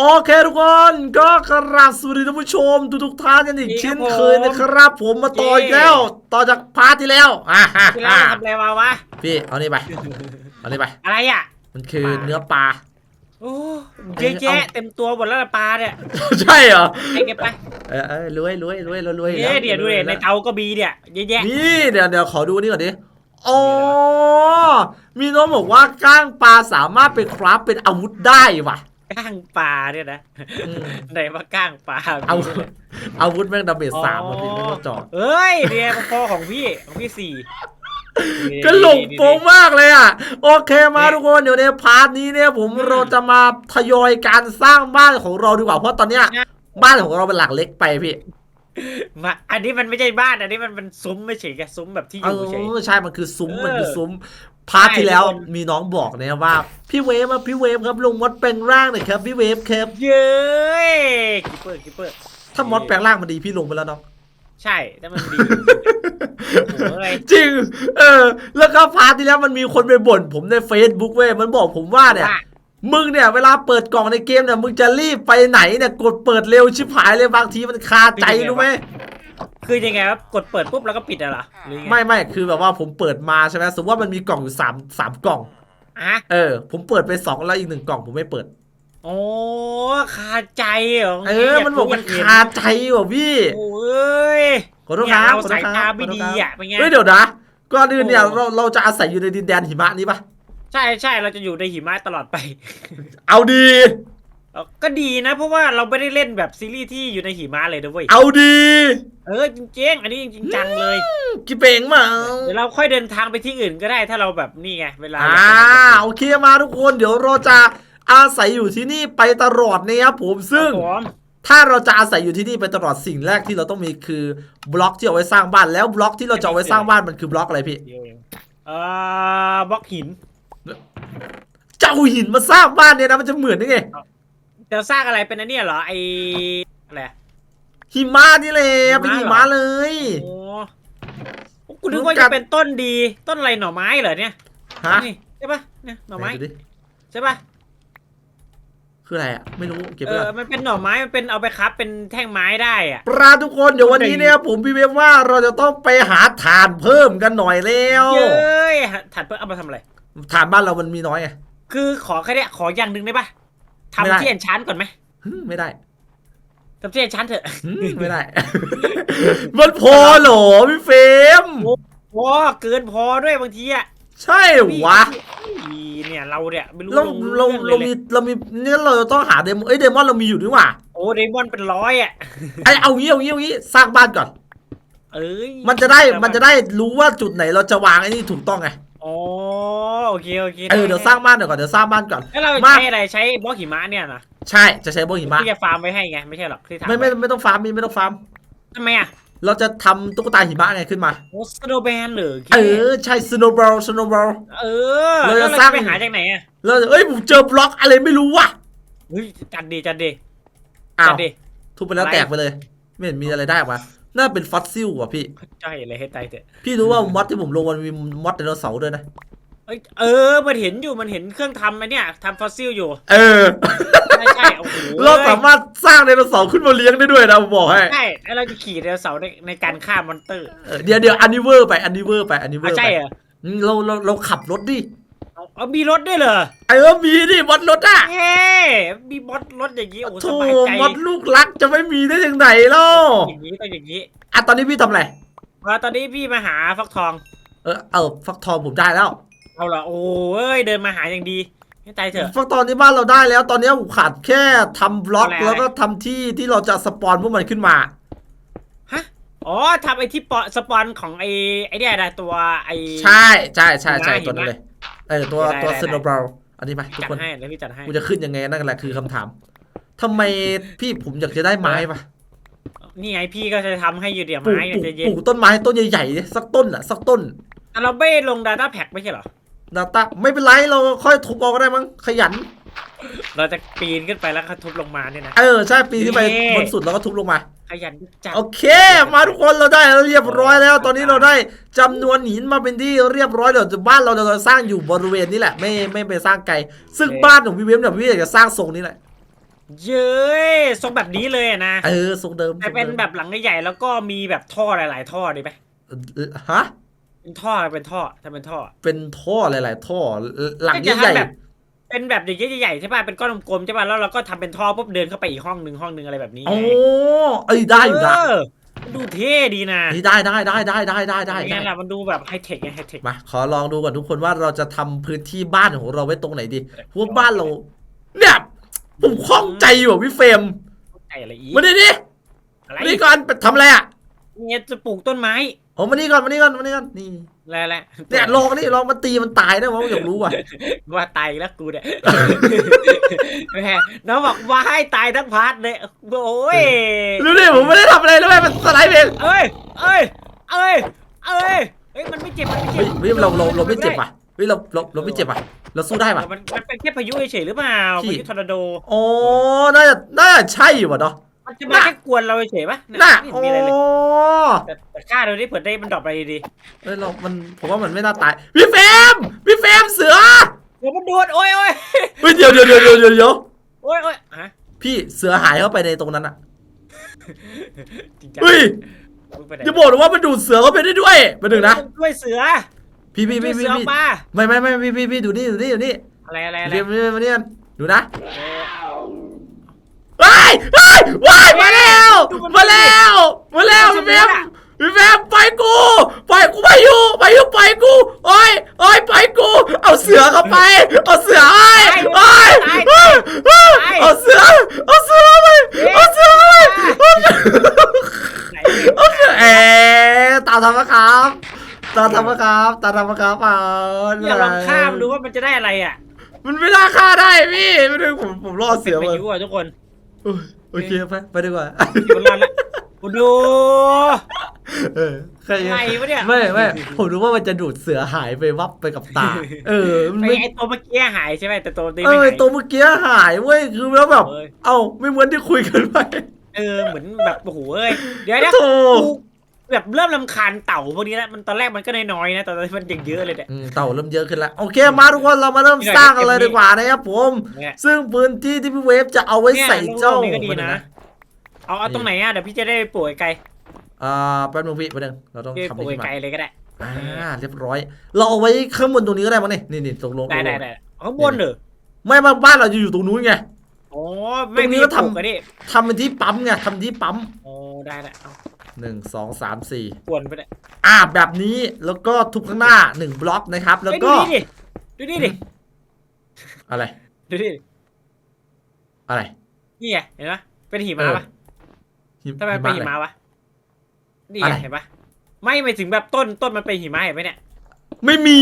โอเคทุกคนก็กราบสวัสดีท่านผู้ชมทุกทุกๆท่านกันอีกดีครับเช่นเคยนะครับ ผมมาต่ออีกเย้แล้วต่อจากพาร์ทที่แล้วอ่าฮะที่เราทำอะไรมาวะพี่เอานี่ไปเอานี่ไป อะไรอะมันคือปลาเนื้อปลาโอ้เยอะแยะเต็มตัวหมดแล้วล่ะปลาเนี่ยใช่เหรอไอ้เก็บไปเออเออรวยรวยรวยรวยรวยเอ๊ะเดี๋ยวดูเดี๋ยวในเตาก็มีเนี่ยเยอะแยะนี่เดี๋ยวเดี๋ยวขอดูนี่ก่อนดิอ๋อมีน้องบอกว่าก้างปลาสามารถไปคราฟเป็นอาวุธได้ว่ะ ก้างปลาเนี่ยนะอืมไหนว่าก้างปลาเอามีด้วยอาวุธแม่งดาเมจสามอะพี่ไม่ต้องจอดเอ้ยเนี่ยพอของพี่ของพี่สี่ ก็หลงโปงมากเลยอะ โอเคมาทุกคนเดี๋ยวในพาร์ทนี้เนี่ยผมเราจะมาทยอยการสร้างบ้านของเราดีกว่าเพราะตอนเนี้ยบ้านของเราเป็นหลักเล็กไปพี่มาอันนี้มันไม่ใช่บ้านอันนี้มันเป็นซุ้มไม่เฉยแกซุ้มแบบที่อเอยู่เฉย อใช่มันคือซุ้มเออมันคือซุ้ม พาร์ทที่แล้วใช่ทุกคนมีน้องบอกเนี่ยว่า พี่เวฟครับพี่เวฟครับลงมดแปลงร่างหน่อยครับพี่เวฟครับเย้ยกิปเปอร์กิปเปอร์ถ้ามดแปลงร่างมันดีพี่ลงไปแล้วน้องใช่แต่มันดีโอ้โหอะไรจริง เออ แล้วก็พาร์ทที่แล้วมันมีคนไปบ่นผมใน Facebook เว้ยมันบอกผมว่าเนี่ยว่ามึงเนี่ยเวลาเปิดกล่องในเกมเนี่ยมึงจะรีบไปไหนเนี่ยกดเปิดเร็วชิบหายเลยบางทีมันคาใจรู้ไหม คือยังไงครับกดเปิดปุ๊บแล้วก็ปิดอะเหรอหรือยังไงไม่ไม่คือแบบว่าผมเปิดมาใช่ไหมสมมติว่ามันมีกล่องอยู่สามสามกล่อง อะเออ ผมเปิดไปสองแล้วอีกหนึ่งกล่องผมไม่เปิด โอ้คาใจเหรอเออ มันบอกมันคาใจว่ะพี่โอ้ยขอโทษคเนี่ยรับเราขอโทสาษยครับตาไม่ดีขอโทษครับอะเป็นไงเฮ้ยเดี๋ยวนะก่อนอื่นเนี่ยโอ้เราเราจะอาศัยอยู่ในดินแดนหิมะนี้ปะใช่ใช่เราจะอยู่ในหิมะตลอดไป เอาดี เออก็ดีนะ เพราะว่าเราไม่ได้เล่นแบบซีรีส์ที่อยู่ในหิมะเลยนะเว้ยเอาดีเออจริงๆอันนี้จริงๆจังเลย กิเปงมาเดี๋ยวเราค่อยเดินทางไปที่อื่นก็ได้ถ้าเราแบบนี่ไงเวลาอ่าโอเคมาทุกคนเดี๋ยวเราจะอาศัยอยู่ที่นี่ไปตลอดนะครับผมซึ่งครับผมถ้าเราจะอาศัยอยู่ที่นี่ไปตลอดสิ่งแรกที่เราต้องมีคือบล็อกที่เอาไว้สร้างบ้านแล้วบล็อกที่เราจะเอาไว้สร้างบ้านมันคือบล็อกอะไรพี่เดียวเองเอ่อบล็อกหิน เจ้าหินมาสร้างบ้านเนี่ยนะมันจะเหมือนได้ไง จะสร้างอะไรเป็นอันเนี้ยเหรอไออะไรอะ หิมะนี่แหละเป็นหิมะเลย โอ้กูนึกว่าจะเป็นต้นดีต้นอะไรหน่อไม้เหรอเนี่ยฮะนี่ใช่ปะเนี่ยหน่อไม้ไหดูดิใช่ปะคืออะไรอะ ไม่รู้เก็บเอไว้อก่อน มันเป็นหน่อไม้มันเป็นเอาไปคับเป็นแท่งไม้ได้อะปลาทุกคนเดี๋ยววันนี้เนี่ยผมพี่เวฟว่าเราจะต้องไปหาถ่านเพิ่มกันหน่อยแล้วเย้ยถัดเพื่อเอามาทำอะไรถ่านบ้านเรามันมีน้อยไงคือขอแค่เนี้ยขออย่างหนึ่งได้ปะ ไม่ได้ ทำที่เอ็นชานก่อนไหมหึไม่ได้ทำที่เอ็นชานเถอะหึไม่ได้ มันพอเหรอพี่เฟรมพอเกินพอด้วยบางทีอะใช่เหรอวะอีเนี่ยเราเนี่ยไม่รู้เราลงเราองเราลยมีเรามีเนี่ยเราจะต้องหาเดมอนเอ้ยเดมอนเรามีอยู่นี่หว่าโอ้เดมอนเป็นร้อยอะไอเอางี้เอางี้เอางี้สร้างบ้านก่อน เอ้ยมันจะได้มันจะได้รู้ว่าจุดไหนเราจะวางไอ้นี่ถูกต้องไง อ๋อโอเคโอเคเออเดี๋ยวสร้างบ้านเดี๋ยวก่อนเดี๋ยวสร้างบ้านก่อนแล้วเรามาใช้อะไรใช้บล็อกหิมะเนี่ยนะใช่จะใช้โบหิมะที่จะฟาร์มไว้ให้ไงไม่ใช่หรอกที่ทำไม่ไม่ไม่ต้องฟาร์มมีไม่ต้องฟาร์มทำไมอะเราจะทำตุ๊กตาหิมะไงขึ้นมาโอ้สโนว์แมนเหรือเออใช่สโนว์บอลสโนว์บอลเออเราจะแล้วเราสร้างจะไปหาจากไหนอะแล้วเอ้ยผมเจอบล็อกอะไรไม่รู้ว่ะเฮ้ยจัดดีจัดดีอ้าจัวดดีทุบไปแล้วอะไรแตกไปเลย ไม่เห็นมีอะไรได้ออกมา น่าเป็นฟอสซิลว่ะพี่ใช่เลยให้ตายเถอะพี่รู้ว่ามอดที่ผมลงมันมีมอดไดโนเสาร์ด้วยนะ เอ้ยเออ มันเห็นอยู่มันเห็นเครื่องทำไอ้เนี่ยทำฟอสซิลอยู่เออใช่ใช่โอ้โหเราสามารถสร้างไดโนเสาร์ขึ้นมาเลี้ยงได้ด้วยนะผมบอกให้ใช่แล้วเราจะขี่ไดโนเสาร์ในในการฆ่ามอนเตอร์เออเดี๋ยวเดี๋ยวอันนี้เวอร์ไปอันนี้เวอร์ไปอันนี้เวออะร์ใช่ไปเหรออืมเราเราเราขับรถดิ เอาเอามีรถด้วยเหรอเออมีดิมอดรถอะเย้มีบอสรถอย่างนี้โอ้โหสโธ่บายใจมอดลูกรักจะไม่มีได้ยังไงเล่าอย่างนี้ต้องอย่างนี้อะตอนนี้พี่ทำอะไรว่าตอนนี้พี่มาหาฟักทอง เออเออฟักทองผมได้แล้ว เอาเหรอโอ้ยเดินมาหาอย่างดีให้ตายเถอะ ฟักทองที่บ้านเราได้แล้ว ตอนนี้ผมขาดแค่ทำบล็อกอะไร แล้วก็ทำที่ที่เราจะสปอนพวกมันขึ้นมา ฮะอ๋อทำไอ้ที่ปอสปอนของไอ้ไอ้เนี่ยนะตัวไอ้ ใช่ใช่ใช่ใช่หิมะ ตัวนั้นเลย เออตัวได้ตัวได้สโนว์บอลอันนี้ไปทุกจัดคนให้แล้วพี่จัดให้กูจะขึ้นยังไงนั่นแหละคือคำถามทำไมพี่ผมอยากจะได้ไม้ปะนี่ไงพี่ก็จะทำให้อยู่เดี๋ยวปลูกไม้ปลูกเนี่ยใจเย็ปนลูกต้นไม้ต้นใหญ่ๆดิสักต้นอะสักต้นแต่เราไม่ลง Data Pack ไม่ใช่เหรอ นาตาไม่เป็นไรเราค่อยทุบเอาก็ได้มั้งขยัน เราจะปีนขึ้นไปแล้วก็ทุบลงมาเนี่ยนะ เออใช่ปีนขึ้นไปเย้บนสุดแล้วก็ทุบลงมา ขยันจัด โอเค มาทุกคนเราได้แล้วเรียบร้อยแล้ว ตอนนี้เราได้จำนวนหินมาเป็นที่เรียบร้อยเดี๋ยวจะบ้านเราเราจะสร้างอยู่บริเวณนี้แหละ ไม่ไม่ไปสร้างไกล ซึ่งบ้านของพี่เวฟเนี่ยพี่อยากจะสร้างทรงนี้แหละเย้ยทรงแบบนี้เลยอะนะ เออทรงเดิมแต่เป็นทรงดิมแบบหลังใหญ่ๆแล้วก็มีแบบท่อหลาย ๆ ท่อดีไหมเออฮะเป็นท่อเป็นท่อถ้าเป็นท่อ เป็นท่อหลาย ๆ ท่อหลังไม่จะใหญ่ทำแบบ เป็นแบบอย่างใหญ่ๆใช่ป่ะเป็นก้อนกลมๆใช่ป่ะแล้วเราก็ทำเป็นท่อปุ๊บเดินเข้าไปอีกห้องหนึ่งห้องหนึ่งอะไรแบบนี้ๆโอ้เอ้ยได้อยู่นะเออดูเท่ดีนะนี่ได้ได้ได้ได้ได้ได้ได้อย่างได้ นั้นแหละมันดูแบบไฮเทคไงไฮเทคมาขอลองดูก่อนทุกคนว่าเราจะทำพื้นที่บ้านของเราไว้ตรงไหนดีเพราะว่าบ้านเรา เนี่ยผมคล่องใจอยู่อะพี่เฟรมไอ้อะไรอีกมาดิดิอะไรมานี่ก่อนไปทำอะไรอะเนี่ยจะปลูกต้นไม้ โอ้มานี่ก่อนมานี่ก่อนมานี่ก่อนนี่แล้วแหละเนี่ยลองนี่ลองมาตีมันตายได้ไหมผมอยากรู้อะว่าตายอีกแล้วกูเนี่ยแหมน้องบอกว่าให้ตายทั้งพาร์ทเลยโอ้ยรู้ดิผมไม่ได้ทำอะไรเลยมันสไลด์เองเอ้ยเอ้ยเอ้ยเอ้ยเฮ้ยมันไม่เจ็บมันไม่เจ็เฮ้บยเฮ้ยเราเราเราไม่เจ็บป่ะเฮ้ยเราเราเราไม่เจ็บป่ะเราสู้ได้เอป่ะอมันมันเป็นแค่พายุเฉยๆหรือเปล่าพี่พายุทอร์นาโดโอ้น่าจะน่าจะใช่อยู่ว่ะเนาะ มันจะมาแค่กวนเราเฉยๆปะน่ะไม่เห็นโอ้มีอะไรเลยแต่แต่ฆ่าเราได้เผื่อได้มันดรอปไปดีเฮ้ยเรามันผมว่ามันไม่น่าตายพี่เฟรมพี่เฟรมเสือๆเดี๋ยวมันโดนโอ้ยโอ้ยเฮ้ยเดี๋ยวเดี๋ยวเดี๋ยวเดี๋ยวเดี๋ยวเดี๋ยวโอ้ยโอ้ยฮะพี่เสือหายเข้าไปในตรงนั้นอะจริงจังเฮ้ยมึงไปไหนอย่าบอกนะว่ามันดูดเสือเข้าไปได้ด้วยมาหนึ่งนะช่วยเสือพี่พี่ช่วพี่ยเสืพี่อออพี่กมาไม่ไม่ไม่พี่พี่พี่ดูนี่ดูนี่ดูนี่อะไรอะไรอะไรเรียนมาเรียนมาเรียนดูนะ เออ เฮ้ยเฮ้ยว้ายมาแล้วมาแล้วมาแล้วพี่เฟรมพี่เฟรมปล่อยกูปล่อยกูไปอยู่ไปอยู่ปล่อยกูโอ้ยโอ้ยปล่อยกู เอาเสือเข้าไปเอาเสือไอ้โอ้ยโอ้ยโอ้ยเอาเสือเอาเสือเข้าไปเอาเสือเข้าไปเอาเสือไหนเอาเสือเอ๊ะตาทำนะครับตาทำนะครับตาทำนะครับเอาอย่าลองข้ามดูว่ามันจะได้อะไรอะมันไม่น่าฆ่าได้พี่ไม่ได้ผมผมรอดเสือเป็นมาพายุอะทุกคน โอ้ยโอเคไปไปดีกว่าอยู่บนรอดละกูดู เออใครอะไรวะเนี่ย ไม่ไม่ผมรู้ว่ามันจะดูดเสือหายไปวับไปกับตา เออมันไอ้ไม่ไอ้ตัวเมื่อกี้หายใช่ไหมแต่ตัวนี้เอไม่อหาย ตัวเมื่อกี้หายเว้ยคือแล้วแบบ เอ้ย เอ้าไม่เหมือนที่คุยกันไป เออเหมือนแบบโอ้โหเอ้ยเดี๋ยวนะโธ่ กู แบบเริ่มลำคาญเต่าพวกนี้แล้วมันตอนแรกมันก็น้อยๆนะตอนนี้มันยังเยอะเลยเนี่ย อืมเต่าเริ่มเยอะขึ้นแล้ว โอเคมาทุกคนเรามาเริ่มสร้างกันเลยดีกว่านะครับผม เนี่ย ซึ่งพื้นที่ที่พี่เวฟจะเอาไว้ใส่เจ้า นี่ก็ดีมันนะเอาเอาตรงไหนอะเดี๋ยวพี่จะได้ปลูกไกลอ่าแป๊บนึงพี่แป๊บนึงเราต้องพี่ทำปลูกให้ไกลมาเลยก็ได้ อ่าเรียบร้อย เราเอาไว้ข้างบนตรงนี้ก็ได้มั้งนี่นี่นี่ตรงลงได้ได้ได้ข้างบนเหรอไม่มาบ้านเราจะอยู่ตรงนู้นไง อ๋อไม่ตรงนี้มีก็ปลูกทำกันดิทำเป็นที่ปั๊มไงทำที่ปั๊ม โอ้ได้ได้เอา หนึ่งสองสามสี่กวนไปเลยอ่าแบบนี้แล้วก็ทุบข้างหน้าหนึ่งบล็อกนะครับ แล้วเฮ้ยก็ดูนี่ดิ ดูนี่ดิ อะไร ดูนี่ดิอะไรนี่ไงเห็นปะเป็นหิมะปะหิมทำไมเป็นหิอะไรมะวะ นี่อะไรไงเห็นปะไม่หมายถึงแบบต้นต้นมันเป็นหิมะเห็นไหมเนี่ย ไม่มี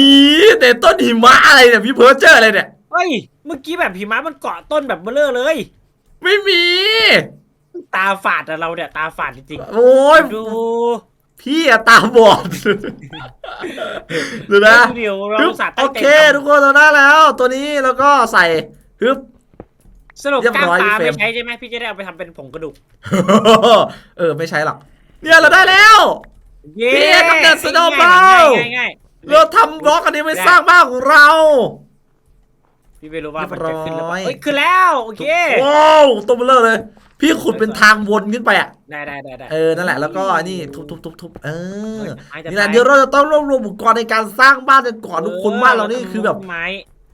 แต่ต้นหิมะอะไรเนี่ยพี่เพิร์เจอร์อะไรเนี่ย เฮ้ย เมื่อกี้แบบหิมะมันเกาะต้นแบบเบลอเลย ไม่มี ตาฝาดอะเราเนี่ยตาฝาดจริงโอ้ยๆดูพี่อะตาบอดดูนะเดี๋ยวเราฮึบอุตสาห์โอตั้งใจเคททุกคนเราได้แล้ว ตัวนี้แล้วก็ใส่ฮึบำสรุปเรียบก้างร้อยปลาพี่เฟรม ไม่ใช้ใช่ไหมพี่จะได้เอาไปทำเป็นผงกระดูกเออ ไม่ใช่หรอกเนี่ยเราได้แล้ว เย้พี่กำเนิด Snowball ง่ายๆง่ายเราทำบล็อกอันนี้ไว้สร้างบ้านของเราๆพี่ไม่รู้ว่ามันจะขึ้นหรือเปเรียบร้อยล่าเฮ้ยขึ้นแล้วโอเค ว้าวตัวเบลอเลย พี่ขุดเป็นทางวนขึ้นไปอะ ได้ได้ได้ได้เออ นั่นแหละ แล้วก็นี่ทุบทุบทุบทุบเออไม้จะนี่แหละตายเดี๋ยวเราจะต้องรวบรวมอุปกรณ์ในการสร้างบ้านกันก่อนทุกคนบ้านเรานี่คือแบบ ไม้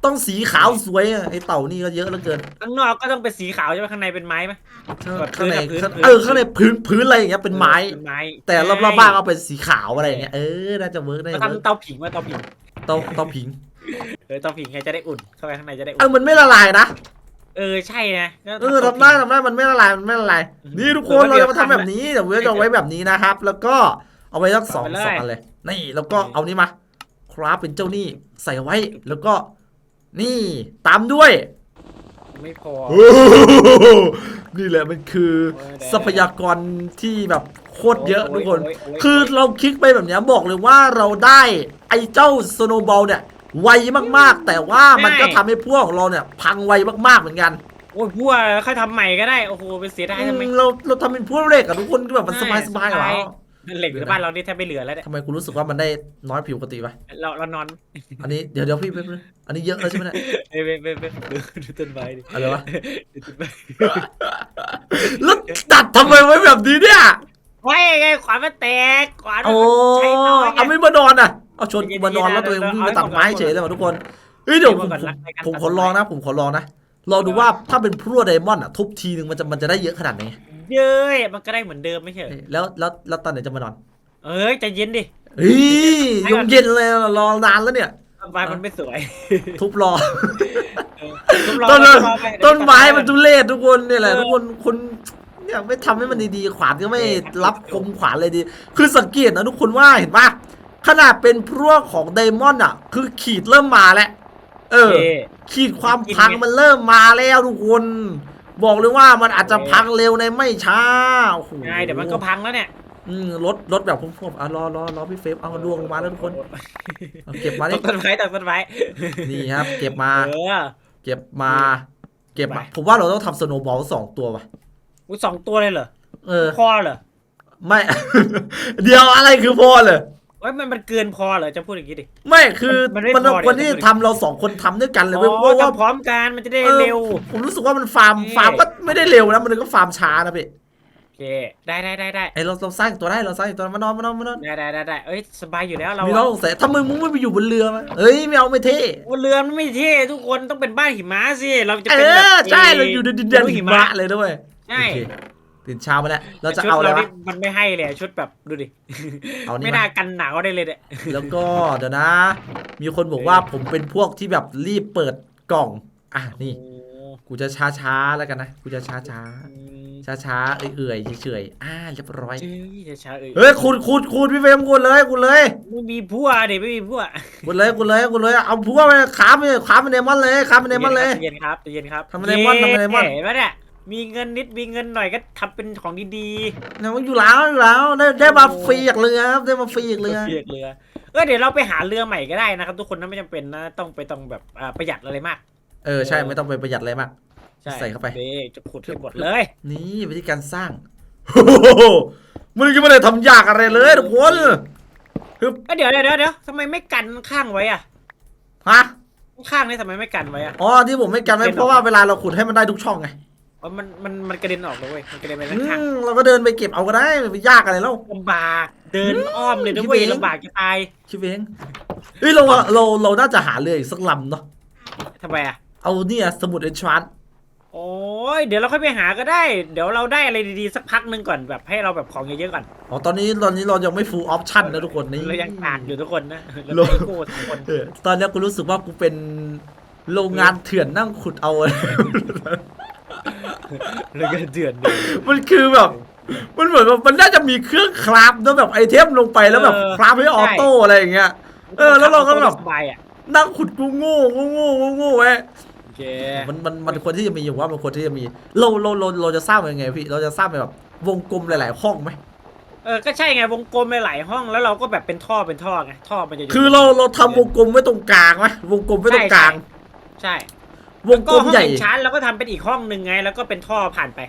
ต้องสีขาวสวยอะไอเต่านี่ก็เยอะเหลือเกิน ข้างนอกก็ต้องเป็นสีขาวใช่ไหมข้างในเป็นไม้ไหมแบบพื้ข้างนในอะพื้นข้างพื้นเออข้างในพื้นพื้นอะไรอย่างเงี้ยเป็นไม้เป็นไม้แต่รอบๆบ้านก็เป็นสีขาวอะไรอย่างเงี้ย เออ น่าจะเวิร์กได้มาเวิร์กทำเตาผิงมาเตาผิง เตาเตาผิง เออเตาผิงไงจะได้อุ่น เข้าไปข้างในจะได้เออุ่อนมันไม่ละลายนะ เออใช่นะก็เออเตาทำได้ผิงทำได้มันไม่ละลายมันไม่ละลายอืมนี่ทุกคนเออเราจะมาทำเดี๋แบยวบนี้เดี๋ยวเวฟจะเอาไว้แบบนี้นะครับ แล้วก็เอาไว้สักสองเอาไปเลยสองอันเลย นี่แล้วก็เอานี่มา คราฟเป็นเจ้านี่ใส่ไว้แล้วก็ นี่ตามด้วย ไม่พอโอ้โหนี่แหละมันคือโอ้ยได้ทรัพยากรที่แบบโคตรเยอะโอ้ทุยกคนโอ้ยโอ้ยคือเราคลิกไปแบบเนี้ยบอกเลยว่าเราได้ไอ้เจ้าสโนบอลเนี่ย ไวมากๆ แต่ว่ามันก็ทำให้พวกของเราเนี่ยพังไวมากๆเหมือนกันโอ้ยพัวค่อยทำใหม่ก็ได้โอ้โหเป็นเสียดายทำไมอืมเราเราทำเป็นพวกเหล็กอะทุกคนคือแบบมันสบายสบายๆเหรอสบายเหล็กในบ้านเรานี่แทบไม่เหลือแล้วเนี่ยทำไมกูรู้สึกว่ามันได้น้อยผิวปกติปะเราเรานอน อันนี้เดี๋ยวเดี๋ยวพี่เพิ่มอันนี้เยอะแล้วใช่ไหมเนี่ยเอ้ยเว้ยเว้ยเว้ยดูดูต้นไม้ดิอะไรวะดูต้นไม้แล้วตัดทำไมไว้แบบนี้เนี่ยไว้ไงขวานมันแตกขวานโอ้มันใช้น้อยไงเอาไม่มานอนอะ เอาชวนกูมานอนแล้วตัวเองวิ่งไปตัดไม้เฉยเลยว่ะทุกคนเฮ้ยเดี๋ยวผมก่อนผมรักในการผมตัดขอลองนะผมขอลองนะลองดูว่าถ้าเป็นพรั่วไดมอนด์อะทุบทีนึงมันจะมันจะได้เยอะขนาดไหนเย้ยมันก็ได้เหมือนเดิมไม่ใช่เหรอเอ้ยแล้วแล้วแล้วตอนไหนจะมานอน เอ้ยใจเย็นดิเฮ้ยยงเย็นเลยรอนานแล้วเนี่ยต้นไม้มันไม่สวย ทุบรอรอต้นรอรอไปต้นไม้มันทุเรศทุกคนเนี่ยแหละเออทุกคนคุณเนี่ยไม่ทำให้มันดีๆขวานก็ไม่รับคมขวานเลยดี คือสังเกตนะทุกคนว่าเห็นปะ ขนาดเป็นพรั่วของไดมอนด์อะ คือขีดเริ่มมาแล้ว เออเอ๊ะขีดความพังมันเริ่มมาแล้วทุกคน บอกเลยว่ามันอาจจะพังเร็วในไม่ช้าโอ้โหไงเดี๋ยวมันก็พังแล้วเนี่ยอืมรถรถแบบพุ่มๆอะรอรอรอพี่เฟฟเอาดวงลงมาแล้วทุกคนเอาเก็บมาตดิกต้นไม้ตกต้นไม้นี่ครับ เก็บมาเออเก็บมา เก็บมาไปผมว่าเราต้องทำสโนว์บอลสองตัวว่ะอุ้ยสองตัวเลยเหรอเออพอเหรอไม่ เดี๋ยวอะไรคือพอเลย เอ้ยมันมันเกินพอเหรอจะพูดอย่างนี้ดิ ไม่คือมันไม่มันพอดิคนที่ทำเราสองคนทำด้วยกันเลยอ๋เว้ยอเพราะว่า ทำพร้อมกันมันจะได้เออเร็วผมรู้สึกว่ามันฟาร์ม นี่ ฟาร์มก็ไม่ได้เร็วนะ มันก็ฟาร์มช้านะพี่โอเค ได้ได้ได้ได้ไอเราเราสร้างอีกตัวได้ เราสร้างอีกตัวมานอนมานอนมานอนได้ได้ได้ได้เอ้ยสบายอยู่แล้วเรามีอะเราสงสัยทำไมมึงไม่ไปอยู่บนเรือมาเฮ้ยไม่เอาไม่เท่บนเรือมันไม่เท่ทุกคนต้องเป็นบ้านหิมะสิเราจะเอเป็นแบบอใช่เราอยู่ในดินแดนรู้หิมะเลยด้วยใช่โอเค ตื่นเช้ามาแล้ว เราจะชุดเอาอะไรวะนี่มันไม่ให้เลยชุดแบบดูดิ เอานี่ไม่มาน่ากันหนาวได้เลยเนี่ยแล้วก็เดี๋ยวนะ มีคนบอกว่าผมเป็นพวกที่แบบรีบเปิดกล่อง อะนี่โอ้กูจะช้าช้าๆแล้วกันนะ กูจะช้าช้าอืมช้าช้าๆเอื่อยๆเฉยๆอ่าเรียบร้อยเฮ้ยจะช้าเอ้ยเฮ้ยคุณคุณคุณพี่เฟรมคุณเลยคุณเลยไม่มีพัวเดี๋ยวไม่มีพัวคุณเลยคุณเลยคุณเลยเอาพวกไปขาไปขาไปเนมอนเลยขาไปเนมอนเลยเย็นครับเย็นครับทำไมเลมอนทำไมเลมอนเห็นไหมเนี่ย มีเงินนิดมีเงินหน่อยก็ทำเป็นของดีเนี่ยมันอยู่แล้วอยู่แล้วได้ได้มาฟรีจากเรือครับได้มาฟรีจากๆเรือ เรือเรือเออเดี๋ยวเราไปหาเรือใหม่ก็ได้นะครับ ทุกคนนะไม่จำเป็นนะต้องไปต้องแบบอ่าประหยัดอะไรมากเออใช่ไม่ต้องไปประหยัดอะไรมากใช่ใส่เข้าไป เด้จะขุดให้หมดเลย นี่วิธีการสร้างมันก็ไม่ได้ทำยากอะไรเลยทุกคนเอ้ยเดี๋ยวเดี๋ยวเดี๋ยวเดี๋ยวทำไมไม่กันข้างไว้อะฮะข้างนี่ทำไมไม่กันไว้อะอ๋อที่ผมไม่กันไว้เพราะว่าเวลาเราขุดให้มันได้ทุกช่องไง เพราะมันมันมันกระเด็นออกเลยเว้ยมันกระเด็นไปอืข้างมเราก็เดินไปเก็บเอาก็ได้ไม่ยากอะไรแล้ว ลำบากเดินอ้อมเลยนะคิดเว้ยเองลำบากจะตายคิดเองเฮ้ยเราเราเราน่าจะหาเรืออีกสักลำเนาะทำไมอะเอาเนี่ยสมุดเอนชานโอ้ยเดี๋ยวเราค่อยไปหาก็ได้ เดี๋ยวเราได้อะไรดีๆสักพักหนึ่งก่อนแบบให้เราแบบของเยอะๆก่อนอ๋อตอนนี้ตอนนี้เรายังไม่ full option นะทุกคนนี่ เรายังขาดอยู่ทุกคนนะเราโลไอโก้ทุกคนเออตอนนี้กูรู้สึกว่ากูเป็นโรงงานเถื่อนนั่งขุดเอา เราก็เดือดหนึ่งมันคือแบบ มันเหมือนแบบมันน่าจะมีเครื่องคราฟแล้วแบบไอเทมลงไปแล้วแบบเออคราฟให้ออโต้อะไรอย่างเงี้ย เออแล้วเราก็แบบ สบายอะนั่งขุดกูโง่โง่โง่โง่โง่ไว้โอเคมันมันมันควรที่จะมีอยู่ว่ามันควรที่จะมีเราเราเราเราจะสร้างยังไงพี่เราจะสร้างเป็นแบบวงกลมหลาย ๆ ห้องไหม เออก็ใช่ไงวงกลมหลายๆห้องแล้วเราก็แบบเป็นท่อเป็นท่อไงท่อมันจะอยู่คือเราเราทำวงกลมไว้ตรงกลางไหมวงกลมไว้ตรงกลาง ใช่ วงก็กลมห้องใหญ่เอนชานเราก็ทำเป็นอีกห้องหนึ่งไง แล้วก็เป็นท่อผ่านไป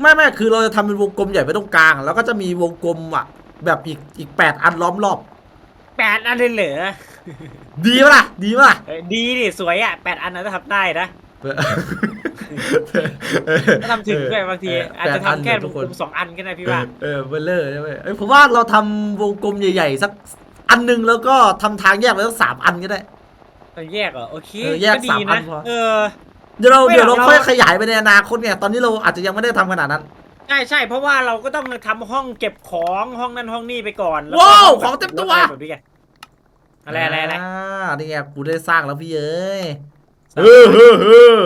ไม่ไม่คือเราจะทำเป็นวงกลมใหญ่ไว้ตรงกลาง แล้วก็จะมีวงกลมอะ แบบอีกอีกแปดอันล้อมรอบ แปดอันเลยเหรอดีปะล่ะ ดีปะล่ะเออดีดิสวยอะแปดอันนะถ้าทำได้นะถ้าทำถึงด้วยบางทีอาจจะทำแค่วทุงกกคนลมสองอันก็ได้พี่ว่าเออเบลเลอร์ใช่ไหมเอ้ยผมว่าเราทำวงกลมใหญ่ๆสักอันหนึ่งแล้วก็ทำทางแยกไว้สักสามอันก็ได้ต้ องแยกเหรอโอเคเออแยกดีสามอันะนพอ เออ เดี๋ยวเราไม่หรอกเดี๋ยวเราเรา ค่อยขยายไปในอนาคตเนี่ยตอนนี้เราอาจจะยังไม่ได้ทำขนาดนั้นใช่ใช่เพราะว่าเราก็ต้องทำห้องเก็บของห้องนั้นห้องนี้ไปก่อนแล้ก็ว้าวห้แบบของเต็มตัวรถอะไรแบบนี้ไงอะไรอะไรอะไรอ่านี่ไงกูได้สร้างแล้วพี่เอ้ยเออเออเออ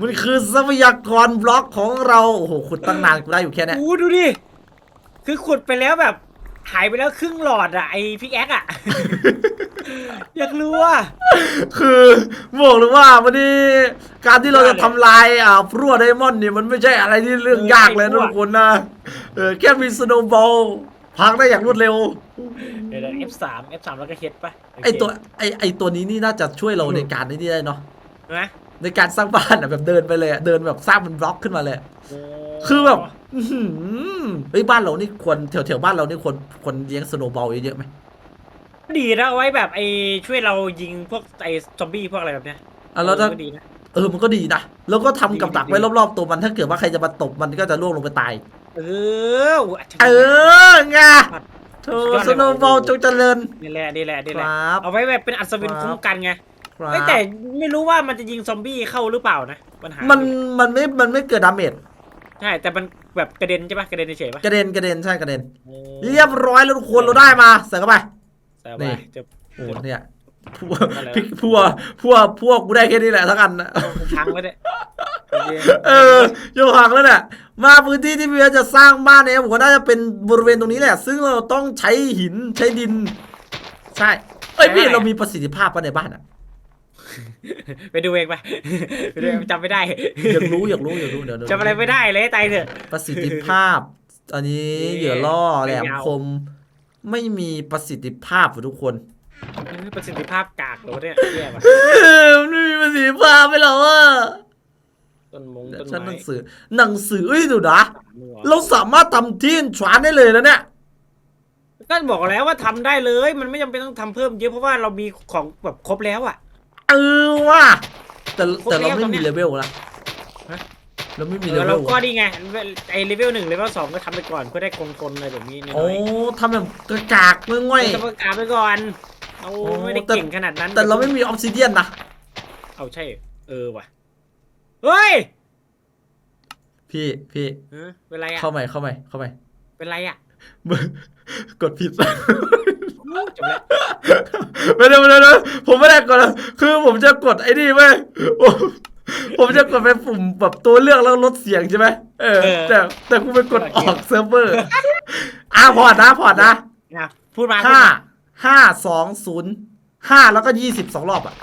มันคือทรัพยากรบล็อกของเราโอ้โหขุดตั้งนานกูได้อยู่แค่เนี้ยอู้ดูดิคือขุดไปแล้วแบบ หายไปแล้วครึ่งหลอดอะไอพิกแอคอะ อยากรู้ว่า คือบอกเลยว่าวันนี้การที่เราจะทำลายอ่าพรั่วไดมอนด์เนี่ยมันไม่ใช่อะไรที่เรื่องยากเลยนะทุกคนนะเออแค่มีสโนว์บอลพังได้อย่างรวดเร็ว เดี๋ยวเอฟสามเอฟสามแล้วก็เฮ็ดปะโเคไอตัวไอไอตัวนี้นี่น่าจะช่วยเราในการนี้ได้เนาะนะในการสร้างบ้านอะแบบเดินไปเลยอะเดินแบบสร้างเป็นบล็อกขึ้นมาเลย โอ้ คือแบบอื้อหือเฮ้ยบ้านเรานี่ควรแถวแถวบ้านเรานี่ควรควรเลี้ยงสโนว์บอลเยอะๆไหมดีนะเอาไว้แบบไอ้ช่วยเรายิงพวกไอ้ซอมบี้พวกอะไรแบบเนี้ยอะแล้วถ้าเออก็ดีนะ เออมันก็ดีนะแล้วก็ทำกับดักไว้ดีรอบๆตัวมันถ้าเกิดว่าใครจะมาตบมันก็จะล่วงลงไปตาย เอออุ๊ยเออไงโธ่สุดยอดเลย สโนว์บอลจงเจริญนี่แหละนี่แหละนี่คแหละรับ เอาไว้แบบเป็นอัศวินครับ คุ้มกันไงครับเฮ้ยแต่ไม่รู้ว่ามันจะยิงซอมบี้เข้าหรือเปล่านะปัญหามันอยู่มันไม่มันไม่เกิดดาเมจ ใช่แต่มันแบบกระเด็นใช่ปะกระเด็นเฉยๆปะกระเด็นกระเด็นใช่กระเด็นโอ้เรียบร้อยแล้วทุกคนเราได้มาใส่เข้าไป แต่นี่ ว่าจะโอ้เนี่ยพวกอะไรวะพวกพวกพวกพวกกูได้แค่นี้แหละทั้งอันนะพังไว้เนี่ยโอเคเออโยหักแล้วเนี่ยมาพื้นที่ที่พี่เวจะสร้างบ้านเนี่ยผมว่าน่าจะเป็นบริเวณตรงนี้แหละ ซึ่งเราต้องใช้หินใช้ดิน ใช่เอ้ยพี่เรามีประสิทธิภาพปะในบ้านอะ ไปดูเองไปไปดูเองจำไม่ได้อยากรู้อยากรู้อยากรู้เดี๋ยวเดี๋ยวจำอะไรไม่ได้เลยตายเถอะประสิทธิภาพ อันนี้นี่เหยื่อล่อแหลมไม่เอาคม ไม่มีประสิทธิภาพว่ะทุกคนประสิทธิภาพกากเหรอวะเนี่ยแย่ปะมันไม่มีประสิทธิภาพไปหรอวะต้นมงเดี๋ยวต้นฉันหไม้นังสือ หนังสือเอ้ยเดูนะมัวเราสามารถทำที่ชวานได้เลยนะเนี่ยก็บอกแล้วว่าทำได้เลย มันไม่จำเป็นต้องทำเพิ่มเยอะเพราะว่าเรามีของแบบครบแล้วอะ เออว่ะแต่ครบแต่เราแล้วไม่ตอนเนี้มีย เลเวลละฮะ เราไม่มีเอเลอเวเราลก็ดีไงไอเลเวลหนึ่งเลเวลสองก็ทำไปก่อนเพื่อได้คงทนอะไรแบบนี้น้โอ้อยทำแบบกระกากเมื่อๆง่อย จะประกาศไปก่อนเราโอ้ ไม่ได้แต่เก่งขนาดนั้นแต่เราไม่มีออฟซิเดียนนะเอาใช่ เออว่ะเฮ้ยพี่พี่เออเป็นไรอะเข้าใหม่เข้าใหม่เข้าใหม่ เป็นไรอะ กดผิด จบแล้วไม่ได้ไม่ได้ไม่ได้ผมไม่ได้กดนะคือผมจะกดไอ้นี่ไหมผมผมจะกดไปปุ่มแบบตัวเลือกแล้วลดเสียงใช่ไหมเออ แต่แต่กูไปกดออกเซิร์ฟเวอร์อะพอร์ตนะพอร์ตนะนะพูดมาห้าห้าสองศูนย์ห้าแล้วก็ยี่สิบสองรอบอะ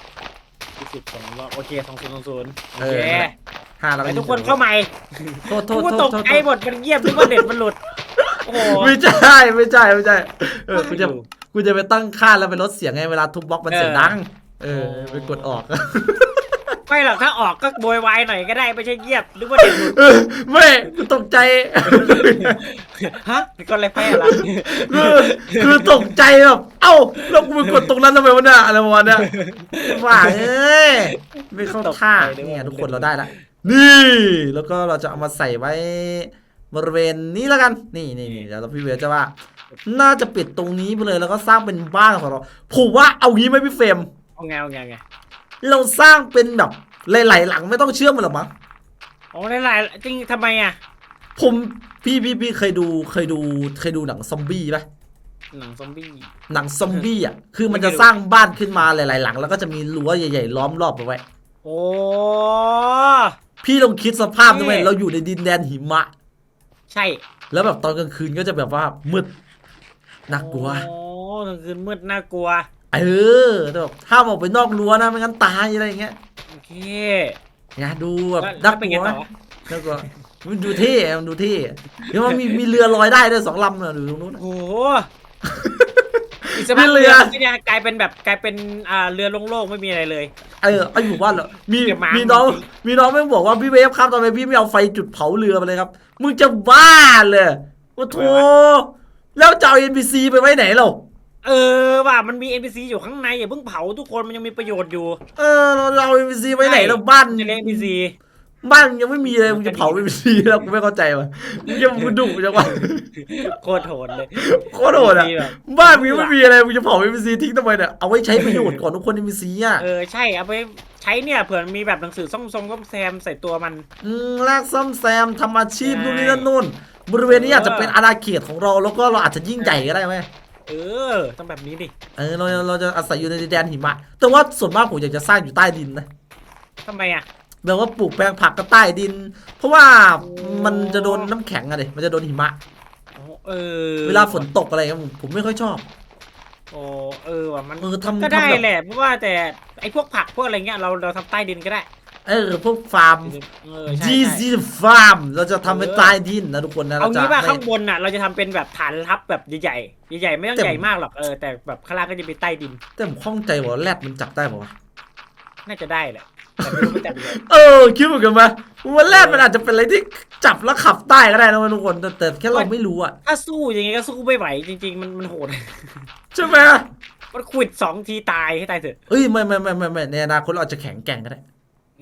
สิบสองรอบโอเคสองศูนย์สองศูนย์โอเอเคอห้าแล้วไปก็ทุก20คนเข้าใหม่โทษโทกูษก็โทตษกโทษใจหมดมันเงียบนึกว่าเน็ตมันหลุด โอ้โห ไม่ใช่ไม่ใช่ไม่ใช่เออว่ากูจะอยู่กูจะไปตั้งค่าแล้วไปลดเสียงไงเวลาทุบบล็อกมันเสียงเออดัง เออโอ้ไปกดออก ไม่หรอกถ้าออกก็โวยวายหน่อยก็ได้ไม่ใช่เงียบนึกว่าเน็ตหลุดเออไม่กูตกใจ ฮะก็อะไรแพ้ละคือคือตกใจแบบเอ้าแล้วกูไปกดตรงนั้นทำไมวะเนี่ยอะไรประมาณเนี้ยว่าเอ้ยไม่เข้าท่าเนี่ยทุกคนเราได้ละนี่ แล้วก็เราจะเอามาใส่ไว้ บริเวณนี้แล้วกัน นี่นี่นี่เดี๋ยวเราพี่เวลจะว่า น่าจะปิดตรงนี้ไปเลยแล้วก็สร้างเป็นบ้านของเราผมว่าเอางี้ไหมพี่เฟรมเอาไงเอาไงเอาไงเราสร้างเป็นแบบหลายๆหลังไม่ต้องเชื่อมมันหรอกมั้งอ๋อในหลายจริงทำไมอะ ผมพี่พี่พี่เคยดูเคยดูเคยดูหนังซอมบี้ปะหนังซอมบี้หนังซอมบี้อะคือมันไม่จะเคยดูสร้างบ้านขึ้นมาหลาย ๆ หลัง แล้วก็จะมีรั้วใหญ่ ๆ ล้อมรอบเอาไว้โอ้พี่ลองคิดสภาพด้วยนี่เราอยู่ในดินแดนหิมะ ใช่แล้วแบบตอนกลางคืนก็จะแบบว่ามืดน่ากลัว โอ้กลางคืนมืดน่ากลัว เออแต่แบบห้ามออกไปนอกรั้วนะไม่งั้นตายอะไรอย่างเงี้ยโอเคเนี่ยดูแบบแล้วน่าแล้วเป็นกไงลัวต่อน่ากลัวมันดูเท่มันดูเท่เดี๋ยวมันมีมีเรือลอยได้ด้วยสองลำนะดูตรงนู้นนะโอ้โหอีกสักพักมีเรืเรืออก็จะกลายเป็นแบบกลายเป็นอ่าเรือโล่งๆไม่มีอะไรเลย เออเอาอยู่บ้านเหรอมีเดี๋ยวมามีน้องจริงมีน้องไม่บอกว่าพี่เวฟครับทำไมพี่ไม่เอาไฟจุดเผาเรือมาเลยครับ มึงจะบ้าเลยโอ้โถแล้วจะเอา NPC ไปไว้ไหนเราเออว่ามันมี NPC อยู่ข้างในอย่าเพิ่งเผาทุกคนมันยังมีประโยชน์อยู่ เออเราจะเอา NPC ไว้ไหนเราบ้าน จะเลี้ยง NPC บ้านยังไม่มีเลยมึงจะเผา NPC แล้วกูไม่เข้าใจว่ะมึงจะมึงดุจังวะโคตรโหดเลยโคตรโหดอะ NPC แบบบ้านมึงยังไม่มีอะไรมึงจะเผา NPC ทิ้งทำไมเนี่ยเอาไว้ใช้ประโยชน์ก่อนทุกคน NPC อะเออใช่เอาไปใช้เนี่ยเผื่อมีแบบหนังสือซ่อมทรงซ่อมแซมใส่ตัวมันอืมแลกซ่อมแซมทำอาชีพใช่นู่นนี่นั่นนู่นบริเวณนี้อาจจะเป็นอาณาเขตของเราแล้วก็เราอาจจะยิ่งใหญ่ก็ได้ไหมเออต้องแบบนี้ดิเออเราเราจะอาศัยอยู่ในดินแดนหิมะ แต่ว่าส่วนมากผมอยากจะสร้างอยู่ใต้ดินนะทำไมอะ แบบว่าปลูกแปลงผักก็ใต้ดิน เพราะว่าโอ้มันจะโดนน้ำแข็งอะดิมันจะโดนหิมะโอ้เออเวลาฝนตกอะไรเงี้ยผมผมไม่ค่อยชอบ โอ้เออว่ะมันเออทำก็ได้ทำแบบแหละเพราะว่าแต่ไอ้พวกผักพวกอะไรเงี้ยเราเราทำใต้ดินก็ได้เออพวกฟาร์มเออใช่จีใช่ ซีฟาร์มเราจะทำเป็นเออ ใต้ดินนะทุกคนนะเอาเราจะงี้ป่ะไม่ ข้างบนน่ะเราจะทำเป็นแบบฐานทัพแบบใหญ่ๆใหญ่ๆไม่ต้องแต่ ใหญ่มากหรอกเออแต่แบบข้างล่างก็จะเป็นใต้ดินแต่ผมข้องใจว่าแรดมันจับได้ป่าวะน่าจะได้แหละ แต่ไม่รู้มันจับยังไงเออคิดเหมือนกันไหมวันแรกมันอาจจะเป็นอะไรที่จับแล้วขับได้ก็ได้นะทุกคนแต่แต่แค่เราไม่รู้อะถ้าสู้อย่างไงก็สู้ไม่ไหวจริง ๆ มันมันโหด ใช่ไหมมันขวิดสองทีตายให้ตายเถอะเอ้ยไม่ไม่ไม่ไม่ไม่ในอนาคตเราอาจจะแข็งแกร่งก็ได้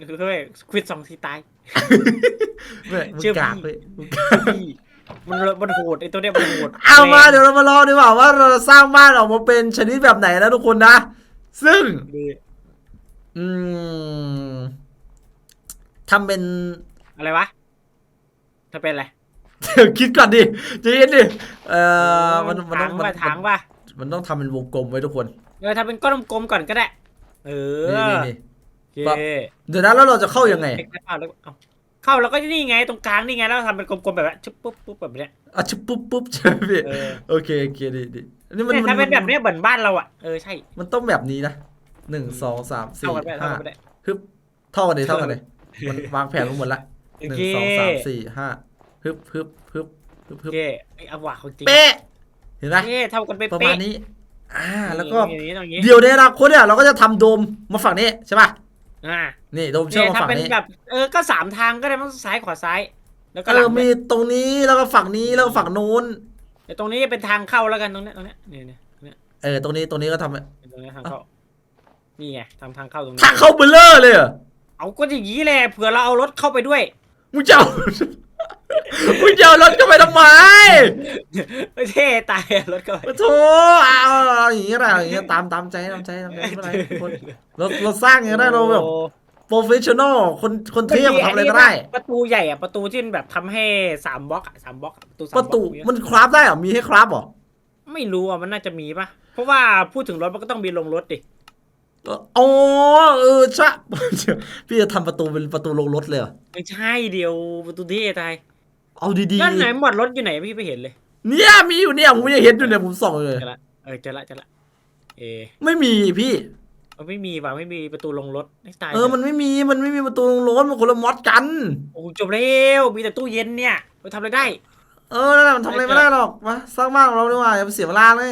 คือเฮ้ยขวิดสองทีตาย ไม่มึงเชื่อพี่กากเว้ยมึงพี่มันมันโหดไอตัวเนี้ยมันโหดเอามาแรงเดี๋ยวเรามาลองดีกว่าว่าเราจะสร้างบ้านออกมาเป็นชนิดแบบไหนนะทุกคนนะ ซึ่งดี อืมทำเป็นอะไรวะถ้าเป็นอะไรเดี๋ยวคิดก่อนดิใจะเย็นดิเอ่อมันมันต้ถาองงป่ะมันถางป่ะมันต้องทำเป็นวงกลมไว้ทุกคนเออทำเป็นก้อนกลมๆก่อนก็ได้ เออนี่นี่นี่ โอเคปั๊บ เดี๋ยวนะแล้วเราจะเข้ายังไงเล็กๆเอาแล้วเอาเข้าแล้วก็นี่ไงตรงกลางนี่ไงแล้วทำเป็นกลมๆแบบนี้ชุบปุ๊บปุ๊บแบบเนี้ยอะชิบปุ๊บปุ๊บใช่ไหมพี่เออโอเคโอเคดีดีอันนี้มันเนี่ยมัถ้าเป็นแบบเนี้ยเหมือนบ้านเราอะเออใช่มันต้องแบบนี้นะ หนึ่งสองสามสี่เท่ากันไปเท่าห้ากันไปได้ฮึบเท่ากันเลยเท่ากันเลยมันวางแผนมาหมดละโอหนึ่งเคสองสามสี่ห้าฮึบฮึบฮึบฮึบโอฮึบเคไอ้เอาว่ะของจริงเป๊ะเห็นไหมเอ๊ะเท่ากันเป๊ะประๆมาณนี้ อ่าแล้วก็ อย่างนี้ตรงนี้เดี๋ยวในอนาคตเนี่ยเราก็จะทำโดมมาฝั่งนี้ใช่ป่ะอ่านี่โดมเชื่อมมาทำฝั่งเป็นนี้แบบเออก็สามทางก็ได้มั้งซ้ายขวาซ้าย แล้วก็เอหลัองมีตรงนี้แล้วก็ฝั่งนี้แล้วก็ฝั่งนู้นแต่ตรงนี้เป็นทางเข้าแล้วกันตรงเนี้ยตรงเนี้ยเนี่ยเนี่ยเนี่ยเออตรงนี้ตรงนี้ก็ทำตรงเนี้ยทางเข้า นี่ไงทำทางเข้าตรงนี้ ทางเข้าเบลเลอร์เลยเหรอเอาก็อย่างนี้แหละเผื่อเราเอารถเข้าไปด้วย มึงจะเอามึงจะเอารถเข้าไปทำไมไม่เท่ตายอะรถเข้าไปโอ้โถเอาเอาอย่างงี้ก็ได้อย่างงี้ตามตามใจตามใจตามใจไม่เป็นไรทุกคนเราเราสร้างอย่างนี้ได้เราแบบโอ้โปรเฟชชั่นอลคนคนเทพทำอะไรก็ได้ ประตูใหญ่อะประตูที่แบบทำให้สามบล็อกอะสามบล็อกอะประตูสามประตูบล็อกมันคราฟได้เหรอมีให้คราฟเหรอไม่รู้อะมันน่าจะมีปะเพราะว่าพูดถึงรถมันก็ต้องมีลงรถดิ อ๋อเออใช่พี่จะทำประตูเป็นประตูลงรถเลยเหรอไม่ใช่เดียวประตูเท่ตายเอาดีด้านไหนหมดรถอยู่ไหนพี่ไม่เห็นเลยๆเนี่ยมีอยู่เนี่ยผมยังเห็นอยู่เนี่ยผมส่องเลยเจอละเออเจอละเจอละเออไม่มีพี่เออไม่มีว่ะไม่มีประตูลงรถไม่ตายเออมันไม่มีมันไม่มีประตูลงรถมันคนละมอดกันโอ้จบแล้วมีแต่ตู้เย็นเนี่ยไปทำอะไรได้ เออนั่นแหละมันทำอะไรไม่ได้หรอกมาสร้างบ้านของเราดีกว่าอย่าไปเสียเวลาเลย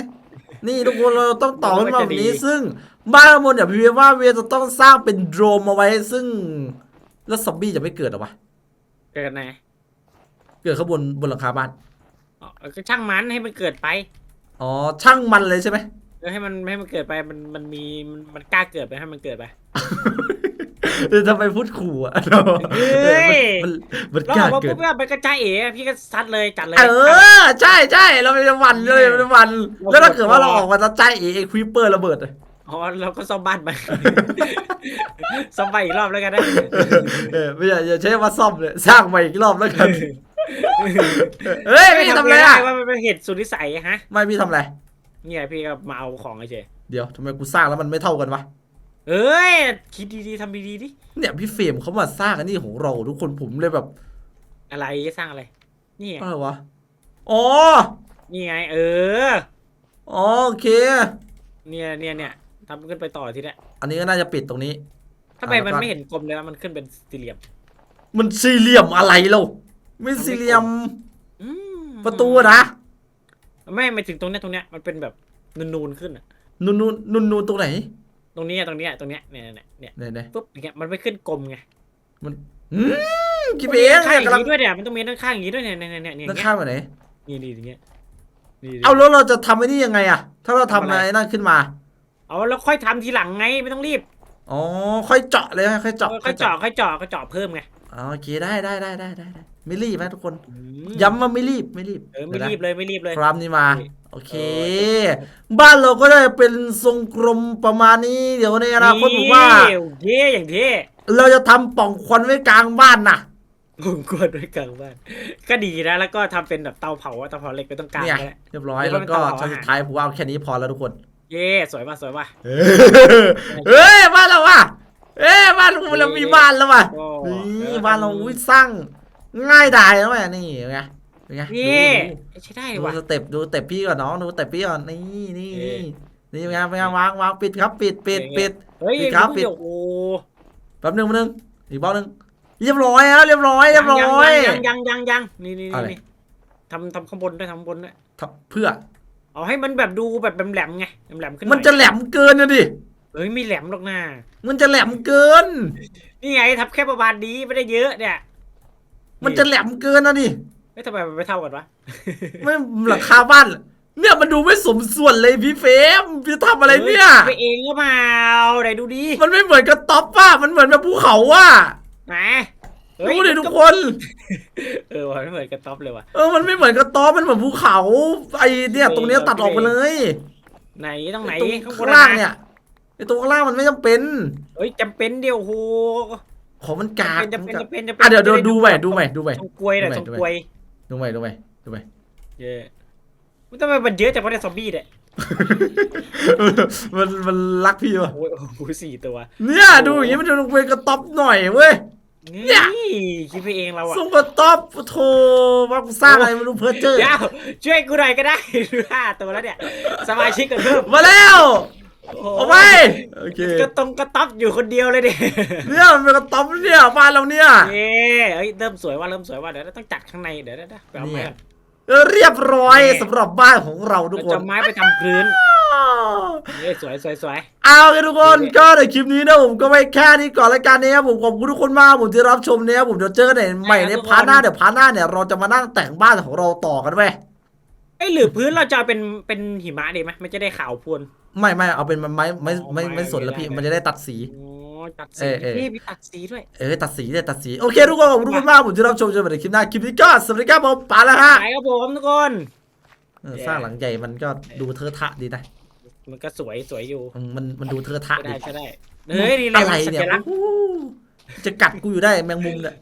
นี่ทุกคนเราต้องต่อขึ้นมาแบบนี้ซึ่ง บ้านข้างบนอย่าพี่เวียว่าเวียจะต้องสร้างเป็นโดรมเอาไว้ซึ่ง แล้วซอมบี้จะไม่เกิดหรอวะ เกิดไหนเกิดข้างบนบนหลังคาบ้าน อ๋อก็ช่างมันให้มันเกิดไป อ๋อ ช่างมันเลยใช่ไหมเออให้มันให้มันเกิดไปมันมันมีมันมันกล้าเกิดไปให้มันเกิดไป เออทำไมพูดขู่อะเฮ้ยมันมันแล้วกอล้าอกมาเกิปุ๊ดบเนี่ยไปกระจายเอ๋พี่ก็ซัดเลยจัดเลย เออ ใช่ใช่เราไม่ได้หวันเลยไม่ได้หวัน แล้วถ้าเกิดว่าเราออกมาจะใจเอเอควิปเปอร์ระเบิดอะ อ๋อเราก็ซ่อมบ้านไป ซ่อมไปอีกรอบแล้วกันนะเออไม่อย่าอย่าใช้ว่าซ่อมเลยสร้างใหม่อีกรอบแล้วกันเฮ้ยพี่ทำอะไรอะว่ามันเป็นเหตุสุดวิสัยฮะ ไม่พี่ทำอะไรเนี่ยพี่ก็มาเอาของเฉยเดี๋ยวทำไมกูสร้างแล้วมันไม่เท่ากันวะเอ้ยคิดดีๆทำดีๆดิเนี่ยพี่เฟรมเขามาสร้างอันนี้ของเราทุกคนผมเลยแบบ อะไรสร้างอะไร นี่ไงอะไรวะอ๋อนี่ไง เอออ๋อโอเค เนี่ยเนี่ยเนี่ย ทำขึ้นไปต่อทีเนี้ยอันนี้ก็น่าจะปิดตรงนี้ทำไมอะมันแล้วก็ไม่เห็นกลมเลยว่ามันขึ้นเป็นสี่เหลี่ยม มันสี่เหลี่ยมอะไรเราไม่สี่เหลี่ยมอืมประตูอะนะไม่ไม่ถึงตรงเนี้ยตรงเนี้ยมันเป็นแบบนูนๆขึ้นอะนูนนูนนูนนูนตรงไหน ตรงเนี้ยตรงเนี้ยตรงเนี้ยเนี่ยเนี่ยเนี่ยไหนไหนปุ๊บอย่างเงี้ยมันไม่ขึ้นกลมไงมันอืมคิดไปมันเองมีด้านข้างอย่างกำลังนี้ด้วยเนี่ยมันต้องมีด้านข้างอย่างนี้ด้วยเนี่ยเนี่ยเนี่ยเนี่ยด้านข้างไปไหนนี่นี่อย่างเงี้ยนี่เอาแล้วเราจะทำไอ้นี่ยังไงอะถ้าเราทำทำอะไรอะไรนั่นขึ้นมา เอาแล้วค่อยทำทีหลังไงไม่ต้องรีบอ๋อค่อยเจาะเลยค่อยเจาะเออค่อยเจาะค่อยเจาะค่อยเจาะเพิ่มไงอ๋อโอเคได้ได้ได้ได้ได้ได้ไม่รีบนะทุกคน อืมย้ำว่าไม่รีบไม่รีบเออไม่ดี๋ยวนะรีบเลยไม่รีบเลยครับนี่มานี่โอเคเอบ้านเราก็ได้เป็นทรงกลมประมาณนี้ เดี๋ยวในอนาคตผมว่า เท่อย่างเท่เราจะทำปล่องควันไว้กลางบ้านน่ะผมกวนด้วยกลางบ้านก็ดีนะแล้วก็ทำเป็นแบบเตาเผาอะเตาเผาเหล็กไปตรงกลางเนี่ยก็ได้ เรียบร้อยเรียบร้แล้อยวก็เป็นเตาชั้นอาหารสุดท้ายผมว่าเอาแค่นี้พอแล้วทุกคน เย่สวยป่ะสวยป่ะเฮ้ยบ้านเราว่ะเอ้ยบ้านเรามีบ้านแล้วว่ะโอ้นี่บ้านเราอุ้ยสร้างง่ายดายแล้วแม่นี่ไงเป็นไงนี่ดูใช้ได้ดูว่ะดูสเต็ปดูสเต็ปพี่ก่อนน้องดูสเต็ปพี่ก่อนนี่นี่เอ๊ะนี่นี่เป็นไงเป็นไงวางวางปิดครับปิดปิดเอ๊ะปิดเฮ้ยปิดครับดูปิดเดี๋ยวโอ้แป๊บหนึงแป๊บหนึงอีกบล็อกหนึงเรียบร้อยแล้วเรียบร้อยเรียบร้อยยังยังยังยังนี่นี่อะไรนี่ทำทำข้างบนด้วยทำข้างบนด้วยทำเพื่อ เอาให้มันแบบดูแบบแหลมๆไงแหลมๆขึ้นหมันอยจะแหลมเกินนะดิ เอ้ยมีแหลมหรอกนะมันจะแหลมเกิน นี่ไงทับแค่ประมาณนี้ไม่ได้เยอะเนี่ยมันจะแหลมเกินนะดิเอ้ยทำไมมันไม่เท่ากันวะ ไม่หลังคาบ้าน เนี่ยมันดูไม่สมส่วนเลยพี่เฟรมพี่ทำอะไรเนี่ยฮ้ไปเองก็มาไหนดูดิ มันไม่เหมือนกับท็อปป่ะ มันเหมือนแบบภูเขาว่ะ ไหนเฮ้ย ดูดิทุกคน เออว่ะไม่เหมือนกับท็อปเลยว่ะ เออ มันไม่เหมือนกับท็อปมันเหมือนภูเขา ไอเนี่ย ตรงเนี้ยตัดออกไปเลยไหนต้องไหนตรงข้างบข้านงล่างอะเนี่ยไอตรงข้างล่างมันไม่จำเป็น เฮ้ยจำเป็นเดียวโหของมันกากจำเป็นจำเป็นจำเป็นอะเดี๋ยวเดี๋ยวดูใหม่ดูใหม่ดูใหม่ทงกลวยหน่อยดูทงใหม่กลวยดูใหม่ดูใหม่ดูใหม่เยอะมันทำไมมันเยอะจังวะเนี่ยซอมบี้เนี่ยมันมันรักพี่วะโอ้ยโอ้โหสี่ตัว เนี่ยดูอย่างนี้มันจะลงไปกระต๊อบหน่อยเว้ย เนี่ย นี่คิดไปเองเราอะส่งกระต๊อบโธ่ว่ากูสร้างอะไรไม่รู้เพ้อเจ้อเดี๋ยวช่วยกูหน่อยก็ได้ห้าตัวแล้วเนี่ย สมาชิกกันเพิ่มมาแล้วโอ้โหเอาไปโอเคก็ตรงกระต๊อบอยู่คนเดียวเลยดิเนี่ยมันเป็นกระต๊อบเนี่ยบ้านเราเนี่ย เย้เอ้ยเริ่มสวยว่าเริ่มสวยว่าเดี๋ยวเราต้องจัดข้างในเดี๋ยวเดี๋ยวเดี๋ยวไปเอาไม้เนี่ยก่อน เรียบร้อยสำหรับบ้านของเราทุกเราคนจะไม้ไปทำพื้นเฮ้ยสวยสวยสวย เอาเลยทุกคนก็ในคลิปนี้นะผมก็ไว้แค่นี้ก่อนรายการนี้ครับผมขอบคุณทุกคนมากผมที่รับชมเนี่ยผมเดี๋ยวเจอกันใหม่ในพาร์ทหน้าเดี๋ยวพาร์ทหน้าเนี่ยเราจะมานั่งแต่งบ้านของเราต่อกันเว้ยไอ้ยหรือพื้นเราจะเอาเป็นเป็นหิมะดีไหมมันจะได้ขาวพรวน ไม่ไม่เอาเป็นไม้ไม้อ๋อไม่ไม้ไม่สนแล้วพี่ได้มันจะได้ตัดสีอ๋อ ตัดเอสีอเออนี่มีตัดสีด้วยเออตัดสีเนี่ยตัดสีโอเคทุกคนขอบคุณทุกคนมากผมที่รับชมจนมาถึงคลิปหน้าคลิปนี้ก็สวัสดีครับผมไปแล้วฮะไปครับผมทุกคน เออสร้างหลังใหญ่มันก็ดูเทอะทะดีนะมันก็สวยสวยอยู่อืมมันมันดูเทอะทะใช่ดีได้ใช่ได้ เฮ้ยนี่อะไรสัเนี่ยญลักษณ์ โอ้โหจะกัดกูอยู่ได้แมงมุมเนี่ย